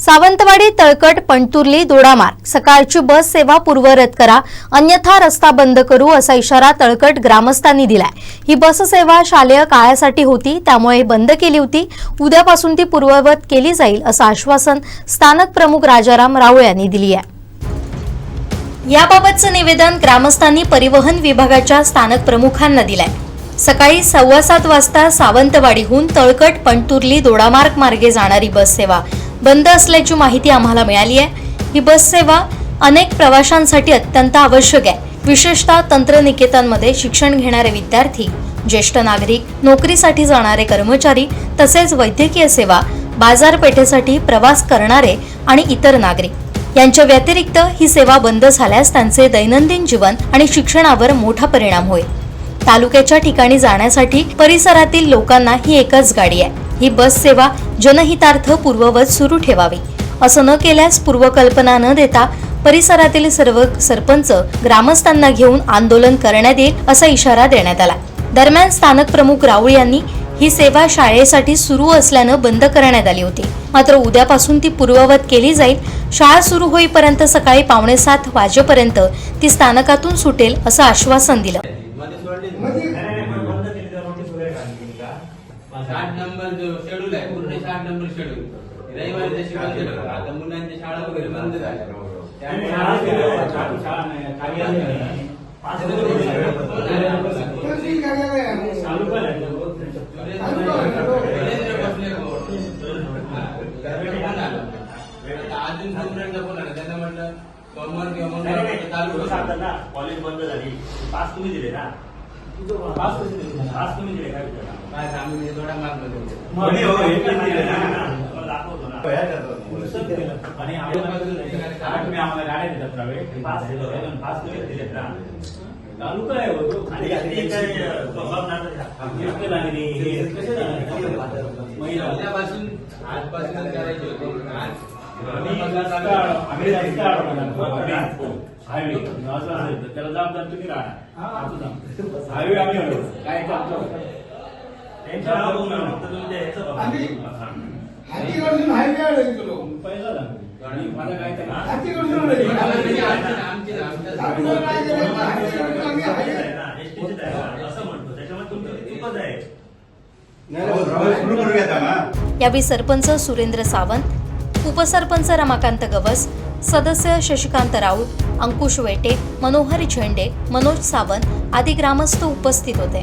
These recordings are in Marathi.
सावंतवाडी तळकट पणतुर्ली दोडामार्ग सकाळची बस सेवा पूर्वरत करा. अन्यथा रस्ता बंद करू असा इशारा तळकट ग्रामस्थांनी दिलाय. ही बस सेवा शालेय काळासाठी होती त्यामुळे बंद केली होती. उद्यापासून ती पूर्ववत केली जाईल असं आश्वासन स्थानक प्रमुख राजाराम राऊळ यांनी दिली आहे. याबाबतचं निवेदन ग्रामस्थांनी परिवहन विभागाच्या स्थानक प्रमुखांना दिलंय. सकाळी सव्वा सात वाजता सावंतवाडीहून तळकट पणतुर्ली दोडामार्ग मार्गे जाणारी बस सेवा. बंद असल्याची माहिती आम्हाला मिळाली आहे. ही बस सेवा अनेक प्रवाशांसाठी अत्यंत आवश्यक आहे. विशेषतः तंत्रनिकेतनमध्ये शिक्षण घेणारे विद्यार्थी ज्येष्ठ नागरिक नोकरीसाठी जाणारे कर्मचारी तसेच वैद्यकीय सेवा बाजारपेठेसाठी प्रवास करणारे आणि इतर नागरिक. यांच्या व्यतिरिक्त ही सेवा बंद झाल्यास त्यांचे दैनंदिन जीवन आणि शिक्षणावर मोठा परिणाम होईल. तालुक्याच्या ठिकाणी जाण्यासाठी परिसरातील लोकांना ही एकच गाडी आहे. ही बस सेवा जनहितार्थ पूर्ववत सुरू ठेवावी. असं न केल्यास पूर्वकल्पना न देता परिसरातील सर्व सरपंच ग्रामस्थांना घेऊन आंदोलन करण्यात येईल असा इशारा देण्यात आला. दरम्यान स्थानक प्रमुख राऊळ यांनी ही सेवा शाळेसाठी सुरू असल्यानं बंद करण्यात आली होती. मात्र उद्यापासून ती पूर्ववत केली जाईल. शाळा सुरू होईपर्यंत सकाळी पावणे सात वाजेपर्यंत ती स्थानकातून सुटेल असं आश्वासन दिलं. साठ नंबर जो शेड्यूल आहे पूर्ण साठ नंबर शेड्यूल रविवारी तशी बंद. आता मुलांच्या शाळा वगैरे बंद झाल्या. त्यामुळे सुरेंद्र बसले आता अजून दुसऱ्यांदा फोन आला. त्यांना म्हटलं सोमवार किंवा मंगळवार चालू होतं. कॉलेज बंद झाली. पास तुम्ही दिले ना. आम्हाला प्रायव्हेट तालुका आहे करायची होती. आज हायवे. असं असेल तर त्याला जबाबदार तुम्ही राहणार. हायवे आम्ही. काय करतो? त्यांच्या हायवे पहिला. आणि मला असं म्हणतो. त्याच्यामुळे तुमची चुकच आहे. यावेळी सरपंच सुरेंद्र सावंत उपसरपंच रमाकांत गवस सदस्य शशिकांत राऊत अंकुश वेटे मनोहर झेंडे मनोज सावंत आदी ग्रामस्थ उपस्थित होते.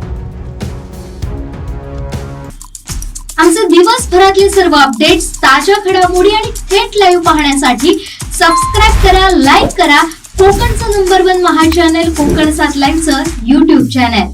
आमचे दिवसभरातले सर्व अपडेट्स ताज्या घडामोडी आणि थेट लाईव्ह पाहण्यासाठी सबस्क्राईब करा लाईक करा. कोकणचं नंबर वन महा चॅनल कोकण सात लाईव्हचं युट्यूब चॅनल